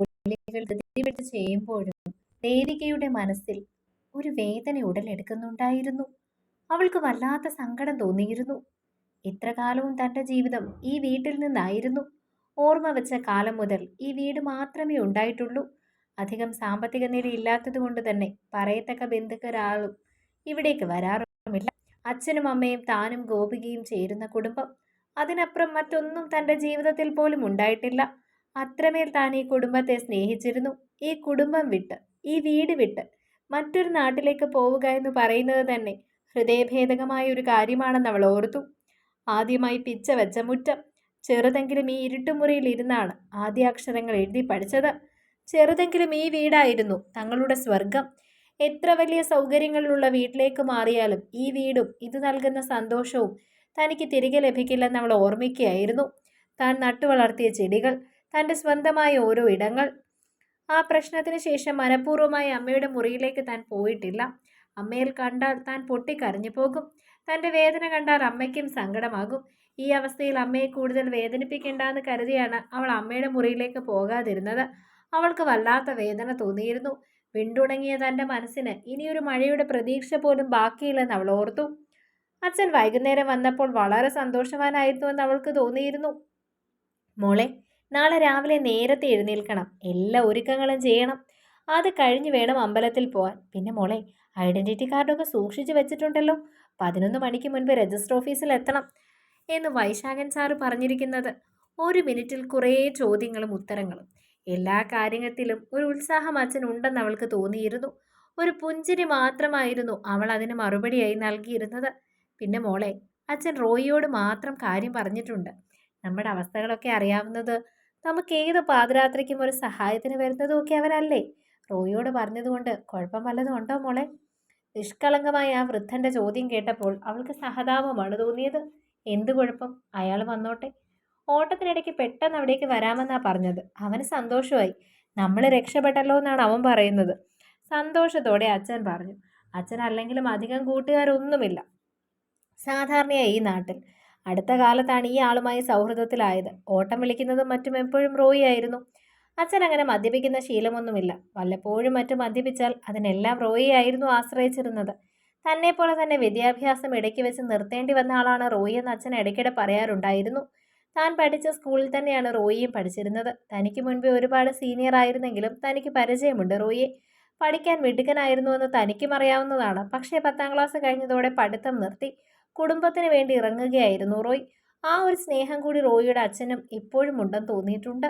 ജോലികൾ ധൃതിപ്പെട്ട് ചെയ്യുമ്പോഴും ദേവികയുടെ മനസ്സിൽ ഒരു വേദന ഉടലെടുക്കുന്നുണ്ടായിരുന്നു. അവൾക്ക് വല്ലാത്ത സങ്കടം തോന്നിയിരുന്നു. ഇത്ര കാലവും തന്റെ ജീവിതം ഈ വീട്ടിൽ നിന്നായിരുന്നു. ഓർമ്മ വെച്ച കാലം മുതൽ ഈ വീട് മാത്രമേ ഉണ്ടായിട്ടുള്ളൂ. അധികം സാമ്പത്തിക നില ഇല്ലാത്തത് കൊണ്ട് തന്നെ പറയത്തക്ക ബന്ധുക്കരാളും ഇവിടേക്ക് വരാറുമില്ല. അച്ഛനും അമ്മയും താനും ഗോപികയും ചേരുന്ന കുടുംബം. അതിനപ്പുറം മറ്റൊന്നും തന്റെ ജീവിതത്തിൽ പോലും ഉണ്ടായിട്ടില്ല. അത്രമേൽ താൻ ഈ കുടുംബത്തെ സ്നേഹിച്ചിരുന്നു. ഈ കുടുംബം വിട്ട് ഈ വീട് വിട്ട് മറ്റൊരു നാട്ടിലേക്ക് പോവുക എന്ന് പറയുന്നത് തന്നെ ഹൃദയഭേദകമായ ഒരു കാര്യമാണെന്ന് അവൾ ഓർത്തു. ആദ്യമായി പിച്ച വെച്ച മുറ്റം ചെറുതെങ്കിലും ഈ ഇരുട്ടുമുറിയിൽ ഇരുന്നാണ് ആദ്യ അക്ഷരങ്ങൾ എഴുതി പഠിച്ചത്. ചെറുതെങ്കിലും ഈ വീടായിരുന്നു തങ്ങളുടെ സ്വർഗം എത്ര വലിയ സൗകര്യങ്ങളുള്ള വീട്ടിലേക്ക് മാറിയാലും ഈ വീടും ഇത് നൽകുന്ന സന്തോഷവും തനിക്ക് തിരികെ ലഭിക്കില്ലെന്ന് അവൾ ഓർമ്മിക്കുകയായിരുന്നു. താൻ നട്ടുവളർത്തിയ ചെടികൾ തന്റെ സ്വന്തമായ ഓരോ ഇടങ്ങൾ. ആ പ്രശ്നത്തിന് ശേഷം മനഃപൂർവമായി അമ്മയുടെ മുറിയിലേക്ക് താൻ പോയിട്ടില്ല. അമ്മയിൽ കണ്ടാൽ താൻ പൊട്ടിക്കരഞ്ഞു പോകും. തന്റെ വേദന കണ്ടാൽ അമ്മയ്ക്കും സങ്കടമാകും. ഈ അവസ്ഥയിൽ അമ്മയെ കൂടുതൽ വേദനിപ്പിക്കേണ്ടെന്ന് കരുതിയാണ് അവൾ അമ്മയുടെ മുറിയിലേക്ക് പോകാതിരുന്നത്. അവൾക്ക് വല്ലാത്ത വേദന തോന്നിയിരുന്നു. വിണ്ടുണങ്ങിയ തന്റെ മനസ്സിന് ഇനിയൊരു മഴയുടെ പ്രതീക്ഷ പോലും ബാക്കിയില്ലെന്ന് അവൾ ഓർത്തു. അച്ഛൻ വൈകുന്നേരം വന്നപ്പോൾ വളരെ സന്തോഷവാനായിരുന്നു എന്ന് അവൾക്ക് തോന്നിയിരുന്നു. മോളെ നാളെ രാവിലെ നേരത്തെ എഴുന്നേൽക്കണം. എല്ലാ ഒരുക്കങ്ങളും ചെയ്യണം. അത് കഴിഞ്ഞ് വേണം അമ്പലത്തിൽ പോകാൻ പിന്നെ മോളെ ഐഡന്റിറ്റി കാർഡൊക്കെ സൂക്ഷിച്ചു വെച്ചിട്ടുണ്ടല്ലോ. പതിനൊന്ന് മണിക്ക് മുൻപ് രജിസ്റ്റർ ഓഫീസിൽ എത്തണം എന്ന് വൈശാഖൻ സാറ് പറഞ്ഞിരിക്കുന്നത്. ഒരു മിനിറ്റിൽ കുറേ ചോദ്യങ്ങളും ഉത്തരങ്ങളും. എല്ലാ കാര്യത്തിലും ഒരു ഉത്സാഹം അച്ഛൻ ഉണ്ടെന്ന് അവൾക്ക് തോന്നിയിരുന്നു. ഒരു പുഞ്ചിരി മാത്രമായിരുന്നു അവൾ അതിന് മറുപടിയായി നൽകിയിരുന്നത്. പിന്നെ മോളെ അച്ഛൻ റോയിയോട് മാത്രം കാര്യം പറഞ്ഞിട്ടുണ്ട്. നമ്മുടെ അവസ്ഥകളൊക്കെ അറിയാവുന്നത് നമുക്ക് ഏത് പാതിരാത്രിക്കും ഒരു സഹായത്തിന് വരുന്നതും ഒക്കെ അവനല്ലേ റോയിയോട് പറഞ്ഞതുകൊണ്ട് കുഴപ്പം വല്ലതും ഉണ്ടോ മോളെ? നിഷ്കളങ്കമായ ആ വൃദ്ധന്റെ ചോദ്യം കേട്ടപ്പോൾ അവൾക്ക് സഹതാപമാണ് തോന്നിയത്. എന്ത് കുഴപ്പം? അയാൾ വന്നോട്ടെ. ഓട്ടത്തിനിടയ്ക്ക് പെട്ടെന്ന് അവിടേക്ക് വരാമെന്നാ പറഞ്ഞത്. അവന് സന്തോഷമായി. നമ്മൾ രക്ഷപ്പെട്ടല്ലോ എന്നാണ് അവൻ പറയുന്നത്. സന്തോഷത്തോടെ അച്ഛൻ പറഞ്ഞു. അച്ഛൻ അല്ലെങ്കിലും അധികം കൂട്ടുകാരൊന്നുമില്ല. സാധാരണയായി ഈ നാട്ടിൽ അടുത്ത കാലത്താണ് ഈ ആളുമായി സൗഹൃദത്തിലായത്. ഓട്ടം വിളിക്കുന്നതും മറ്റും എപ്പോഴും റോയി ആയിരുന്നു. അച്ഛൻ അങ്ങനെ മദ്യപിക്കുന്ന ശീലമൊന്നുമില്ല. വല്ലപ്പോഴും മറ്റും മദ്യപിച്ചാൽ അതിനെല്ലാം റോയി ആയിരുന്നു ആശ്രയിച്ചിരുന്നത്. തന്നെ പോലെ തന്നെ വിദ്യാഭ്യാസം ഇടയ്ക്ക് വെച്ച് നിർത്തേണ്ടി വന്ന ആളാണ് റോയി എന്ന് അച്ഛൻ ഇടയ്ക്കിടെ പറയാറുണ്ടായിരുന്നു. താൻ പഠിച്ച സ്കൂളിൽ തന്നെയാണ് റോയിയും പഠിച്ചിരുന്നത്. തനിക്ക് മുൻപേ ഒരുപാട് സീനിയർ ആയിരുന്നെങ്കിലും തനിക്ക് പരിചയമുണ്ട് റോയിയെ. പഠിക്കാൻ മിടുക്കനായിരുന്നുവെന്ന് തനിക്കും അറിയാവുന്നതാണ്. പക്ഷേ പത്താം ക്ലാസ് കഴിഞ്ഞതോടെ പഠിത്തം നിർത്തി. കുടുംബത്തിന് വേണ്ടി ഇറങ്ങുകയായിരുന്നു റോയ്. ആ ഒരു സ്നേഹം കൂടി റോയിയുടെ അച്ഛനും ഇപ്പോഴും ഉണ്ടെന്ന് തോന്നിയിട്ടുണ്ട്.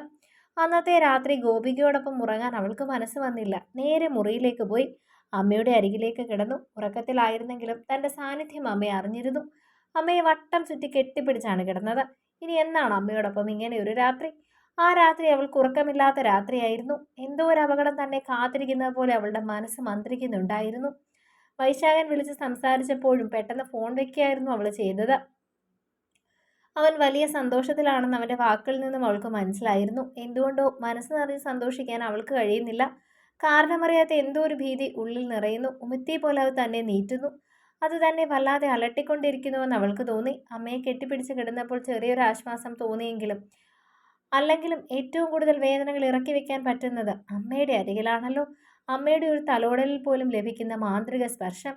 അന്നത്തെ രാത്രി ഗോപികയോടൊപ്പം ഉറങ്ങാൻ അവൾക്ക് മനസ്സ് വന്നില്ല. നേരെ മുറിയിലേക്ക് പോയി അമ്മയുടെ അരികിലേക്ക് കിടന്നു. ഉറക്കത്തിലായിരുന്നെങ്കിലും തന്റെ സാന്നിധ്യം അമ്മയെ അറിഞ്ഞിരുന്നു. അമ്മയെ വട്ടം ചുറ്റി കെട്ടിപ്പിടിച്ചാണ് കിടന്നത്. ഇനി എന്നാണ് അമ്മയോടൊപ്പം ഇങ്ങനെ ഒരു രാത്രി? ആ രാത്രി അവൾക്ക് ഉറക്കമില്ലാത്ത രാത്രിയായിരുന്നു. എന്തോ ഒരു അപകടം തന്നെ കാത്തിരിക്കുന്നത് പോലെ അവളുടെ മനസ്സ് മന്ത്രിക്കുന്നുണ്ടായിരുന്നു. വൈശാഖൻ വിളിച്ച് സംസാരിച്ചപ്പോഴും പെട്ടെന്ന് ഫോൺ വെക്കുകയായിരുന്നു അവൾ ചെയ്തത്. അവൻ വലിയ സന്തോഷത്തിലാണെന്ന് അവന്റെ വാക്കുകളിൽ നിന്നും അവൾക്ക് മനസ്സിലായിരുന്നു. എന്തുകൊണ്ടോ മനസ്സ് നിറഞ്ഞ് സന്തോഷിക്കാൻ അവൾക്ക് കഴിയുന്നില്ല. കാരണമറിയാത്ത എന്തോ ഒരു ഭീതി ഉള്ളിൽ നിറയുന്നു. ഉമിത്തി പോലെ അത് തന്നെ നീറ്റുന്നു. അത് തന്നെ വല്ലാതെ അലട്ടിക്കൊണ്ടിരിക്കുന്നുവെന്ന് അവൾക്ക് തോന്നി. അമ്മയെ കെട്ടിപ്പിടിച്ച് കിടന്നപ്പോൾ ചെറിയൊരു ആശ്വാസം തോന്നിയെങ്കിലും അല്ലെങ്കിലും ഏറ്റവും കൂടുതൽ വേദനകൾ ഇറക്കി വെക്കാൻ പറ്റുന്നത് അമ്മയുടെ അരികിലാണല്ലോ. അമ്മയുടെ ഒരു തലോടലിൽ പോലും ലഭിക്കുന്ന മാന്ത്രിക സ്പർശം.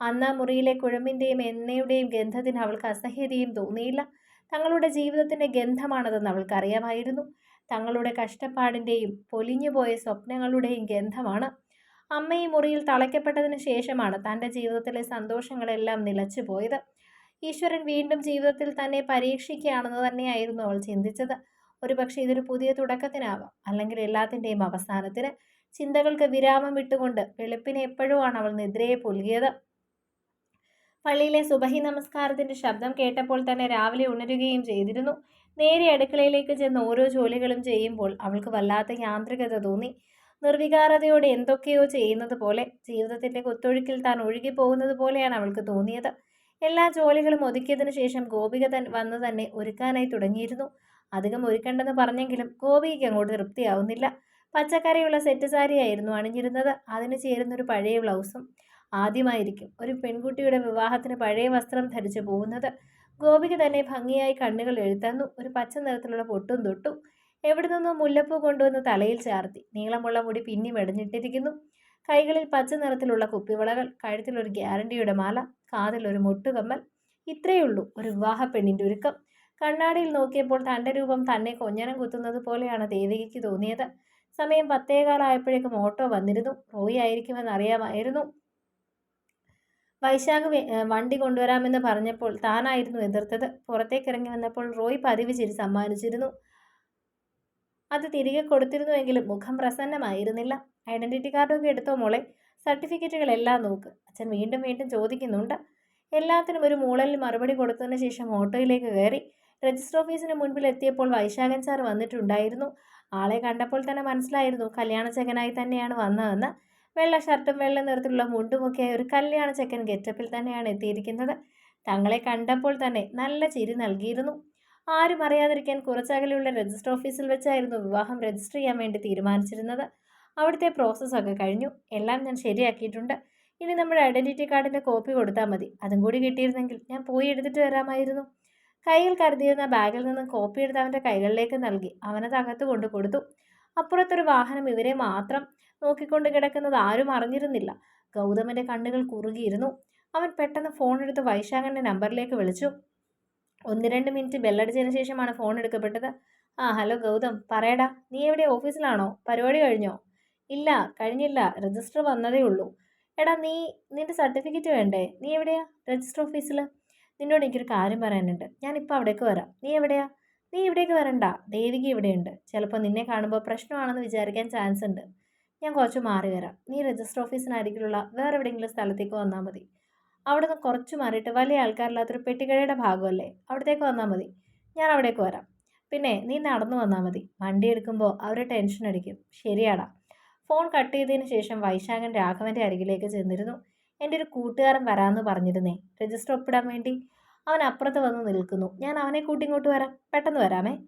അന്ന് മുറിയിലെ കുഴമ്പിന്റെയും എണ്ണയുടെയും ഗന്ധത്തിന് അവൾക്ക് അസഹ്യതയും തോന്നിയില്ല. തങ്ങളുടെ ജീവിതത്തിന്റെ ഗന്ധമാണതെന്ന് അവൾക്കറിയാമായിരുന്നു തങ്ങളുടെ കഷ്ടപ്പാടിന്റെയും പൊലിഞ്ഞുപോയ സ്വപ്നങ്ങളുടെയും ഗന്ധമാണ്. അമ്മ ഈ മുറിയിൽ തളയ്ക്കപ്പെട്ടതിന് ശേഷമാണ് തന്റെ ജീവിതത്തിലെ സന്തോഷങ്ങളെല്ലാം നിലച്ചു പോയത്. ഈശ്വരൻ വീണ്ടും ജീവിതത്തിൽ തന്നെ പരീക്ഷിക്കുകയാണെന്ന് തന്നെയായിരുന്നു അവൾ ചിന്തിച്ചത്. ഒരുപക്ഷെ ഇതൊരു പുതിയ തുടക്കത്തിനാവാം അല്ലെങ്കിൽ എല്ലാത്തിന്റെയും അവസാനത്തിന്. ചിന്തകൾക്ക് വിരാമം വിട്ടുകൊണ്ട് വെളുപ്പിനെ എപ്പോഴുമാണ് അവൾ നിദ്രയെ പുൽകിയത്? പള്ളിയിലെ സുബഹി നമസ്കാരത്തിന്റെ ശബ്ദം കേട്ടപ്പോൾ തന്നെ രാവിലെ ഉണരുകയും ചെയ്തിരുന്നു. നേരെ അടുക്കളയിലേക്ക് ചെന്ന് ഓരോ ജോലികളും ചെയ്യുമ്പോൾ അവൾക്ക് വല്ലാത്ത യാന്ത്രികത തോന്നി. നിർവികാരതയോടെ എന്തൊക്കെയോ ചെയ്യുന്നത് പോലെ ജീവിതത്തിന്റെ കുത്തൊഴുക്കിൽ താൻ ഒഴുകി പോകുന്നത് പോലെയാണ് അവൾക്ക് തോന്നിയത്. എല്ലാ ജോലികളും ഒതുക്കിയതിനു ശേഷം ഗോപിക തൻ വന്ന് തന്നെ ഒരുക്കാനായി തുടങ്ങിയിരുന്നു. അധികം ഒരുക്കണ്ടെന്ന് പറഞ്ഞെങ്കിലും ഗോപികയ്ക്ക് അങ്ങോട്ട് തൃപ്തിയാവുന്നില്ല. പച്ചക്കറിയുള്ള സെറ്റ് സാരിയായിരുന്നു അണിഞ്ഞിരുന്നത്. അതിന് ചേരുന്നൊരു പഴയ ബ്ലൗസും ആദ്യമായിരിക്കും ഒരു പെൺകുട്ടിയുടെ വിവാഹത്തിന് പഴയ വസ്ത്രം ധരിച്ചു പോകുന്നത്. ഗോപിക തന്നെ ഭംഗിയായി കണ്ണുകൾ എഴുത്തന്നു. ഒരു പച്ച നിറത്തിലുള്ള പൊട്ടും തൊട്ടു എവിടെ നിന്നോ മുല്ലപ്പൂ കൊണ്ടുവന്ന് തലയിൽ ചാർത്തി. നീളമുള്ള മുടി പിന്നി മെടഞ്ഞിട്ടിരിക്കുന്നു കൈകളിൽ പച്ച നിറത്തിലുള്ള കുപ്പിവളകൾ കഴുത്തിൽ ഒരു ഗ്യാരണ്ടിയുടെ മാല കാതിൽ ഒരു മുട്ടുകമ്മൽ. ഇത്രയുള്ളൂ ഒരു വിവാഹ പെണ്ണിന്റെ ഒരുക്കം. കണ്ണാടിയിൽ നോക്കിയപ്പോൾ തന്റെ രൂപം തന്നെ കൊഞ്ഞനം കുത്തുന്നത് പോലെയാണ് ദേവികയ്ക്ക് തോന്നിയത്. സമയം പത്തേകാലായപ്പോഴേക്കും ഓട്ടോ വന്നിരുന്നു. റോയി ആയിരിക്കുമെന്ന് അറിയാമായിരുന്നു. വൈശാഖ് വണ്ടി കൊണ്ടുവരാമെന്ന് പറഞ്ഞപ്പോൾ താനായിരുന്നു എതിർത്തത്. പുറത്തേക്ക് ഇറങ്ങി വന്നപ്പോൾ റോയ് പതിവ് ചിരി സമ്മാനിച്ചിരുന്നു. അത് തിരികെ കൊടുത്തിരുന്നുവെങ്കിലും മുഖം പ്രസന്നമായിരുന്നില്ല. ഐഡന്റിറ്റി കാർഡൊക്കെ എടുത്തോ മോളെ? സർട്ടിഫിക്കറ്റുകളെല്ലാം നോക്ക്. അച്ഛൻ വീണ്ടും വീണ്ടും ചോദിക്കുന്നുണ്ട്. എല്ലാത്തിനും ഒരു മൂളലിൽ മറുപടി കൊടുത്തതിന് ശേഷം ഓട്ടോയിലേക്ക് കയറി. രജിസ്റ്റർ ഓഫീസിന് മുൻപിൽ എത്തിയപ്പോൾ വൈശാഖൻ സാർ വന്നിട്ടുണ്ടായിരുന്നു. ആളെ കണ്ടപ്പോൾ തന്നെ മനസ്സിലായിരുന്നു കല്യാണ ചെക്കനായി തന്നെയാണ് വന്നതെന്ന്. വെള്ള ഷർട്ടും വെള്ള നിറത്തിലുള്ള മുണ്ടുമൊക്കെ ഒരു കല്യാണ ചെക്കൻ ഗെറ്റപ്പിൽ തന്നെയാണ് എത്തിയിരിക്കുന്നത്. തങ്ങളെ കണ്ടപ്പോൾ തന്നെ നല്ല ചിരി നൽകിയിരുന്നു. ആരും അറിയാതിരിക്കാൻ കുറച്ചകലെയുള്ള രജിസ്റ്റർ ഓഫീസിൽ വെച്ചായിരുന്നു വിവാഹം രജിസ്റ്റർ ചെയ്യാൻ വേണ്ടി തീരുമാനിച്ചിരുന്നത്. അവിടുത്തെ പ്രോസസ്സൊക്കെ കഴിഞ്ഞു. എല്ലാം ഞാൻ ശരിയാക്കിയിട്ടുണ്ട്. ഇനി നമ്മുടെ ഐഡന്റിറ്റി കാർഡിന്റെ കോപ്പി കൊടുത്താൽ മതി. അതും കൂടി കിട്ടിയിരുന്നെങ്കിൽ ഞാൻ പോയി എടുത്തിട്ട് വരാമായിരുന്നു. കയ്യിൽ കരുതിയിരുന്ന ബാഗിൽ നിന്ന് കോപ്പി എടുത്ത് അവന്റെ കൈകളിലേക്ക് നൽകി. അവനത് അകത്ത് കൊണ്ടു കൊടുത്തു. അപ്പുറത്തൊരു വാഹനം ഇവരെ മാത്രം നോക്കിക്കൊണ്ട് കിടക്കുന്നത് ആരും അറിഞ്ഞിരുന്നില്ല. ഗൗതമന്റെ കണ്ണുകൾ കുറുകിയിരുന്നു. അവൻ പെട്ടെന്ന് ഫോൺ എടുത്ത് വൈശാഖന്റെ നമ്പറിലേക്ക് വിളിച്ചു. ഒന്ന് രണ്ട് മിനിറ്റ് ബെല്ലടിച്ചതിന് ശേഷമാണ് ഫോൺ എടുക്കപ്പെട്ടത്. ആ ഹലോ ഗൗതം. പറയടാ നീ എവിടെ? ഓഫീസിലാണോ? പരിപാടി കഴിഞ്ഞോ? ഇല്ല കഴിഞ്ഞില്ല. രജിസ്റ്റർ വന്നതേ ഉള്ളൂ. എടാ നീ നിന്റെ സർട്ടിഫിക്കറ്റ് വേണ്ടേ? നീ എവിടെയാ? രജിസ്റ്റർ ഓഫീസിൽ നിന്നോട് എനിക്കൊരു കാര്യം പറയാനുണ്ട്. ഞാനിപ്പോൾ അവിടേക്ക് വരാം. നീ എവിടെയാ? നീ ഇവിടേക്ക് വരണ്ട. ദേവിക ഇവിടെയുണ്ട്. ചിലപ്പോൾ നിന്നെ കാണുമ്പോൾ പ്രശ്നമാണെന്ന് വിചാരിക്കാൻ ചാൻസ് ഉണ്ട് ഞാൻ കുറച്ച് മാറി വരാം. നീ രജിസ്റ്റർ ഓഫീസിനരികിലുള്ള വേറെ എവിടെയെങ്കിലും സ്ഥലത്തേക്ക് വന്നാൽ മതി. അവിടെ നിന്ന് കുറച്ച് മാറിയിട്ട് വലിയ ആൾക്കാരില്ലാത്തൊരു പെട്ടിക്കടയുടെ ഭാഗമല്ലേ? അവിടത്തേക്ക് വന്നാൽ മതി. ഞാൻ അവിടേക്ക് വരാം. പിന്നെ നീ നടന്നു വന്നാൽ മതി. വണ്ടി എടുക്കുമ്പോൾ അവർ ടെൻഷൻ അടിക്കും. ശരിയാടാ. ഫോൺ കട്ട് ചെയ്തതിന് ശേഷം വൈശാഖൻ രാഘവന്റെ അരികിലേക്ക് ചെന്നിരുന്നു. എന്റെ ഒരു കൂട്ടുകാരൻ വരാമെന്ന് പറഞ്ഞിരുന്നേ. രജിസ്റ്റർ ഒപ്പിടാൻ വേണ്ടി. അവൻ അപ്പുറത്ത് വന്ന് നിൽക്കുന്നു. ഞാൻ അവനെ കൂട്ടി ഇങ്ങോട്ട് വരാം. പെട്ടെന്ന് വരാമേ.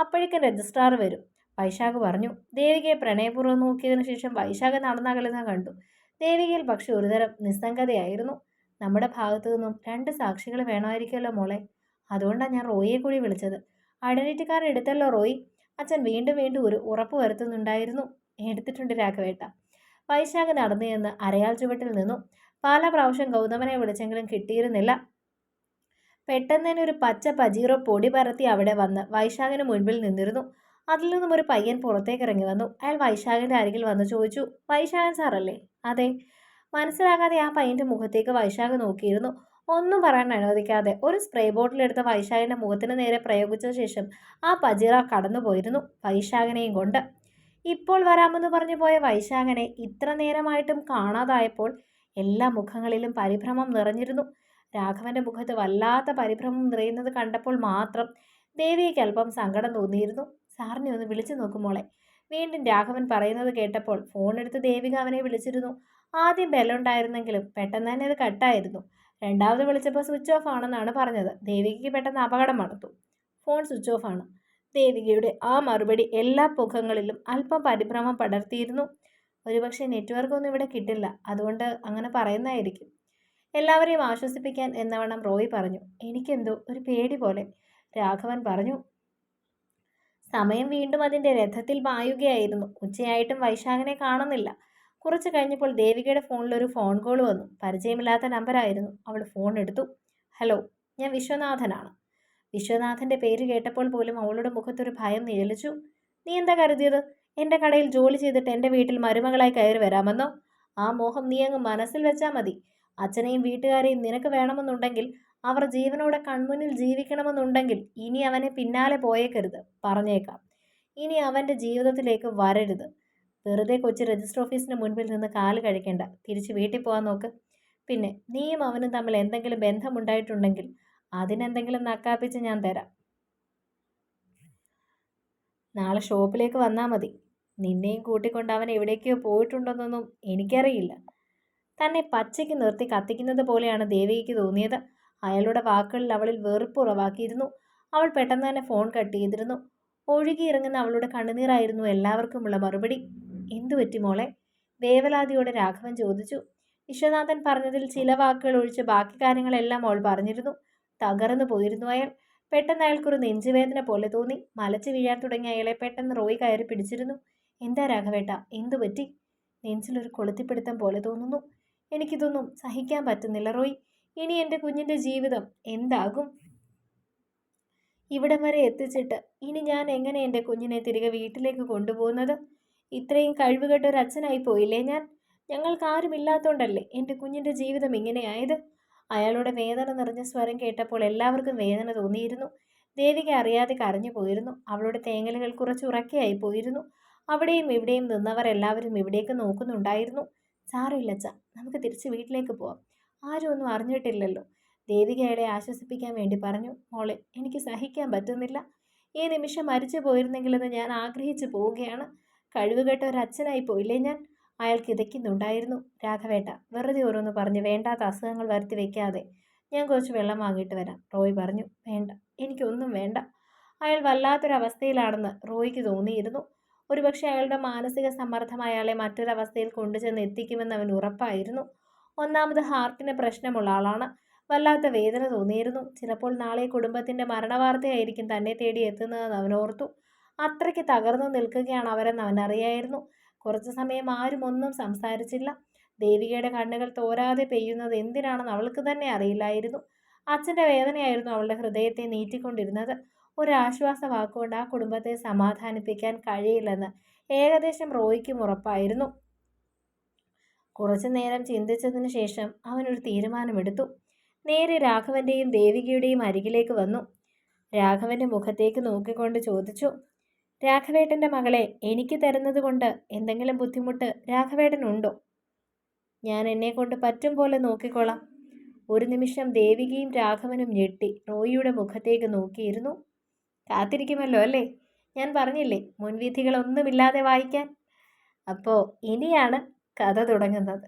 അപ്പോഴേക്കും രജിസ്ട്രാർ വരും. വൈശാഖ് പറഞ്ഞു ദേവികയെ പ്രണയപൂർവം നോക്കിയതിനു ശേഷം വൈശാഖ് നടന്നകലുന്ന കണ്ടു. ദേവികയിൽ പക്ഷെ ഒരുതരം നിസ്സംഗതയായിരുന്നു. നമ്മുടെ ഭാഗത്തു നിന്നും രണ്ട് സാക്ഷികൾ വേണമായിരിക്കുമല്ലോ മോളെ. അതുകൊണ്ടാണ് ഞാൻ റോയിയെ കൂടി വിളിച്ചത്. ഐഡന്റിറ്റിക്കാരൻ എടുത്തല്ലോ റോയി. അച്ഛൻ വീണ്ടും വീണ്ടും ഒരു ഉറപ്പ് വരുത്തുന്നുണ്ടായിരുന്നു. എടുത്തിട്ടുണ്ട് രാഘവേട്ട. വൈശാഖ് നടന്നു എന്ന് അരയാൽ ചുവട്ടിൽ നിന്നു. പല പ്രാവശ്യം ഗൗതമനെ വിളിച്ചെങ്കിലും കിട്ടിയിരുന്നില്ല. പെട്ടെന്ന് തന്നെ ഒരു പച്ച പജീറോ പൊടി പരത്തി അവിടെ വന്ന് വൈശാഖിന് മുൻപിൽ നിന്നിരുന്നു. അതിൽ നിന്നും ഒരു പയ്യൻ പുറത്തേക്ക് ഇറങ്ങി വന്നു. അയാൾ വൈശാഖിന്റെ അരികിൽ വന്ന് ചോദിച്ചു വൈശാഖൻ സാറല്ലേ? അതെ. മനസ്സിലാകാതെ ആ പയ്യന്റെ മുഖത്തേക്ക് വൈശാഖ് നോക്കിയിരുന്നു. ഒന്നും പറയാൻ അനുവദിക്കാതെ ഒരു സ്പ്രേ ബോട്ടിലെടുത്ത വൈശാഖിന്റെ മുഖത്തിന് നേരെ പ്രയോഗിച്ച ശേഷം ആ പജീറ കടന്നുപോയിരുന്നു വൈശാഖനെയും കൊണ്ട്. ഇപ്പോൾ വരാമെന്ന് പറഞ്ഞു പോയ വൈശാഖനെ ഇത്ര നേരമായിട്ടും കാണാതായപ്പോൾ എല്ലാ മുഖങ്ങളിലും പരിഭ്രമം നിറഞ്ഞിരുന്നു. രാഘവന്റെ മുഖത്ത് വല്ലാത്ത പരിഭ്രമം നിറയുന്നത് കണ്ടപ്പോൾ മാത്രം ദേവിക്ക് അല്പം സങ്കടം തോന്നിയിരുന്നു. സാറിനെ ഒന്ന് വിളിച്ചു നോക്കുമോളെ വീണ്ടും രാഘവൻ പറയുന്നത് കേട്ടപ്പോൾ ഫോൺ എടുത്ത് ദേവിക അവനെ വിളിച്ചിരുന്നു. ആദ്യം ബെല്ലുണ്ടായിരുന്നെങ്കിലും പെട്ടെന്ന് തന്നെ അത് കട്ടായിരുന്നു രണ്ടാമത് വിളിച്ചപ്പോൾ സ്വിച്ച് ഓഫ് ആണെന്നാണ് പറഞ്ഞത്. ദേവികയ്ക്ക് പെട്ടെന്ന് അപകടം നടത്തു ഫോൺ സ്വിച്ച് ഓഫ് ആണ്. ദേവികയുടെ ആ മറുപടി എല്ലാ മുഖങ്ങളിലും അല്പം പരിഭ്രമം പടർത്തിയിരുന്നു. ഒരുപക്ഷെ നെറ്റ്വർക്ക് ഒന്നും ഇവിടെ കിട്ടില്ല. അതുകൊണ്ട് അങ്ങനെ പറയുന്നതായിരിക്കും. എല്ലാവരെയും ആശ്വസിപ്പിക്കാൻ എന്നവണ്ണം റോയി പറഞ്ഞു. എനിക്കെന്തോ ഒരു പേടി പോലെ. രാഘവൻ പറഞ്ഞു. സമയം വീണ്ടും അതിന്റെ രഥത്തിൽ പായുകയായിരുന്നു ഉച്ചയായിട്ടും വൈശാഖനെ കാണുന്നില്ല. കുറച്ച് കഴിഞ്ഞപ്പോൾ ദേവികയുടെ ഫോണിൽ ഒരു ഫോൺ കോൾ വന്നു. പരിചയമില്ലാത്ത നമ്പറായിരുന്നു അവൾ ഫോൺ എടുത്തു. ഹലോ ഞാൻ വിശ്വനാഥനാണ്. വിശ്വനാഥന്റെ പേര് കേട്ടപ്പോൾ പോലും അവളുടെ മുഖത്തൊരു ഭയം നിഴലിച്ചു. നീ എന്താ കരുതിയത്? എന്റെ കടയിൽ ജോലി ചെയ്തിട്ട് എന്റെ വീട്ടിൽ മരുമകളായി കയറി വരാമെന്നോ? ആ മോഹം നീ അങ്ങ് മനസ്സിൽ വെച്ചാൽ മതി. അച്ഛനെയും വീട്ടുകാരെയും നിനക്ക് വേണമെന്നുണ്ടെങ്കിൽ അവർ ജീവനോടെ കൺമുന്നിൽ ജീവിക്കണമെന്നുണ്ടെങ്കിൽ ഇനി അവനെ പിന്നാലെ പോയേക്കരുത് പറഞ്ഞേക്കാം. ഇനി അവന്റെ ജീവിതത്തിലേക്ക് വരരുത്. വെറുതെ കൊച്ചു രജിസ്റ്റർ ഓഫീസിന് മുൻപിൽ നിന്ന് കാൽ കഴിക്കേണ്ട. തിരിച്ച് വീട്ടിൽ പോകാൻ നോക്ക്. പിന്നെ നീയും അവനും തമ്മിൽ എന്തെങ്കിലും ബന്ധമുണ്ടായിട്ടുണ്ടെങ്കിൽ അതിനെന്തെങ്കിലും നക്കാപ്പിച്ച് ഞാൻ തരാം. നാളെ ഷോപ്പിലേക്ക് വന്നാൽ മതി. നിന്നെയും കൂട്ടിക്കൊണ്ട് അവൻ എവിടേക്കോ പോയിട്ടുണ്ടെന്നൊന്നും എനിക്കറിയില്ല. തന്നെ പച്ചയ്ക്ക് നിർത്തി കത്തിക്കുന്നത് പോലെയാണ് ദേവികയ്ക്ക് തോന്നിയത്. അയാളുടെ വാക്കുകളിൽ അവളിൽ വെറുപ്പ് ഉറവാക്കിയിരുന്നു. അവൾ പെട്ടെന്ന് തന്നെ ഫോൺ കട്ട് ചെയ്തിരുന്നു. ഒഴുകിയിറങ്ങുന്ന അവളുടെ കണ്ണുനീറായിരുന്നു എല്ലാവർക്കുമുള്ള മറുപടി. എന്തു പറ്റി മോളെ? വേവലാതിയോടെ രാഘവൻ ചോദിച്ചു. വിശ്വനാഥൻ പറഞ്ഞതിൽ ചില വാക്കുകൾ ഒഴിച്ച് ബാക്കി കാര്യങ്ങളെല്ലാം അവൾ പറഞ്ഞിരുന്നു. തകർന്നു പോയിരുന്നു അയാൾ. പെട്ടെന്ന് അയാൾക്കൊരു നെഞ്ചുവേദന പോലെ തോന്നി. മലച്ചു വീഴാൻ തുടങ്ങിയ അയാളെ പെട്ടെന്ന് റോയി കയറി പിടിച്ചിരുന്നു. എന്താ രാഘവേട്ട എന്തു പറ്റി? നെഞ്ചിലൊരു കൊളുത്തിപ്പിടുത്തം പോലെ തോന്നുന്നു. എനിക്കിതൊന്നും സഹിക്കാൻ പറ്റുന്നില്ല റോയി. ഇനി എന്റെ കുഞ്ഞിന്റെ ജീവിതം എന്താകും? ഇവിടം വരെ എത്തിച്ചിട്ട് ഇനി ഞാൻ എങ്ങനെ എന്റെ കുഞ്ഞിനെ തിരികെ വീട്ടിലേക്ക് കൊണ്ടുപോകുന്നത്? ഇത്രയും കഴിവുകെട്ട ഒരു അച്ഛനായി പോയില്ലേ ഞാൻ? ഞങ്ങൾക്ക് ആരുമില്ലാത്തോണ്ടല്ലേ എന്റെ കുഞ്ഞിന്റെ ജീവിതം ഇങ്ങനെയായത്? അയാളുടെ വേദന നിറഞ്ഞ സ്വരം കേട്ടപ്പോൾ എല്ലാവർക്കും വേദന തോന്നിയിരുന്നു. ദേവിക അറിയാതെ കരഞ്ഞു പോയിരുന്നു. അവളുടെ തേങ്ങലുകൾ കുറച്ച് ഉറക്കെയായി പോയിരുന്നു. അവിടെയും ഇവിടെയും നിന്നവർ എല്ലാവരും ഇവിടേക്ക് നോക്കുന്നുണ്ടായിരുന്നു. സാരമില്ലച്ച നമുക്ക് തിരിച്ച് വീട്ടിലേക്ക് പോവാം. ആരും ഒന്നും അറിഞ്ഞിട്ടില്ലല്ലോ ദേവികയുടെ ആശ്വസിപ്പിക്കാൻ വേണ്ടി പറഞ്ഞു. മോളെ എനിക്ക് സഹിക്കാൻ പറ്റുന്നില്ല. ഈ നിമിഷം മരിച്ചു പോയിരുന്നെങ്കിലെന്ന് ഞാൻ ആഗ്രഹിച്ചു പോവുകയാണ്. കഴിവുകെട്ട ഒരു അച്ഛനായി പോയില്ലേ ഞാൻ? അയാൾ കിതയ്ക്കുന്നുണ്ടായിരുന്നു രാഘവേട്ട വെറുതെ ഓരോന്ന് പറഞ്ഞ് വേണ്ടാത്ത അസുഖങ്ങൾ വരുത്തി വെക്കാതെ ഞാൻ കുറച്ച് വെള്ളം വാങ്ങിയിട്ട് വരാം. റോയ് പറഞ്ഞു വേണ്ട എനിക്കൊന്നും വേണ്ട. അയാൾ വല്ലാത്തൊരവസ്ഥയിലാണെന്ന് റോയ്ക്ക് തോന്നിയിരുന്നു. ഒരുപക്ഷെ അയാളുടെ മാനസിക സമ്മർദ്ദം അയാളെ മറ്റൊരവസ്ഥയിൽ കൊണ്ടുചെന്ന് എത്തിക്കുമെന്ന് അവൻ ഉറപ്പായിരുന്നു. ഒന്നാമത് ഹാർട്ടിന് പ്രശ്നമുള്ള ആളാണ്. വല്ലാത്ത വേദന തോന്നിയിരുന്നു. ചിലപ്പോൾ നാളെ കുടുംബത്തിന്റെ മരണവാർത്തയായിരിക്കും തന്നെ തേടി എത്തുന്നതെന്ന് അവനോർത്തു അത്രയ്ക്ക് തകർന്നു നിൽക്കുകയാണ് അവരെന്ന് അവനറിയായിരുന്നു. കുറച്ചു സമയം ആരും ഒന്നും സംസാരിച്ചില്ല. ദേവികയുടെ കണ്ണുകൾ തോരാതെ പെയ്യുന്നത് എന്തിനാണെന്ന് അവൾക്ക് തന്നെ അറിയില്ലായിരുന്നു. അച്ഛന്റെ വേദനയായിരുന്നു അവളുടെ ഹൃദയത്തെ നീറ്റിക്കൊണ്ടിരുന്നത്. ഒരാശ്വാസ വാക്കുകൊണ്ട് ആ കുടുംബത്തെ സമാധാനിപ്പിക്കാൻ കഴിയില്ലെന്ന് ഏകദേശം റോയ്ക്കും ഉറപ്പായിരുന്നു. കുറച്ചു നേരം ചിന്തിച്ചതിന് ശേഷം അവനൊരു തീരുമാനമെടുത്തു. നേരെ രാഘവന്റെയും ദേവികയുടെയും അരികിലേക്ക് വന്നു. രാഘവന്റെ മുഖത്തേക്ക് നോക്കിക്കൊണ്ട് ചോദിച്ചു രാഘവേട്ടന്റെ മകളെ എനിക്ക് തരുന്നത് കൊണ്ട് എന്തെങ്കിലും ബുദ്ധിമുട്ട് രാഘവേട്ടനുണ്ടോ? ഞാൻ എന്നെ കൊണ്ട് പറ്റും പോലെ നോക്കിക്കോളാം ഒരു നിമിഷം ദേവികയും രാഘവനും ഞെട്ടി റോയിയുടെ മുഖത്തേക്ക് നോക്കിയിരുന്നു. കാത്തിരിക്കുമല്ലോ അല്ലേ? ഞാൻ പറഞ്ഞില്ലേ മുൻവിധികളൊന്നുമില്ലാതെ വായിക്കാൻ? അപ്പോൾ ഇനിയാണ് കഥ തുടങ്ങുന്നത്.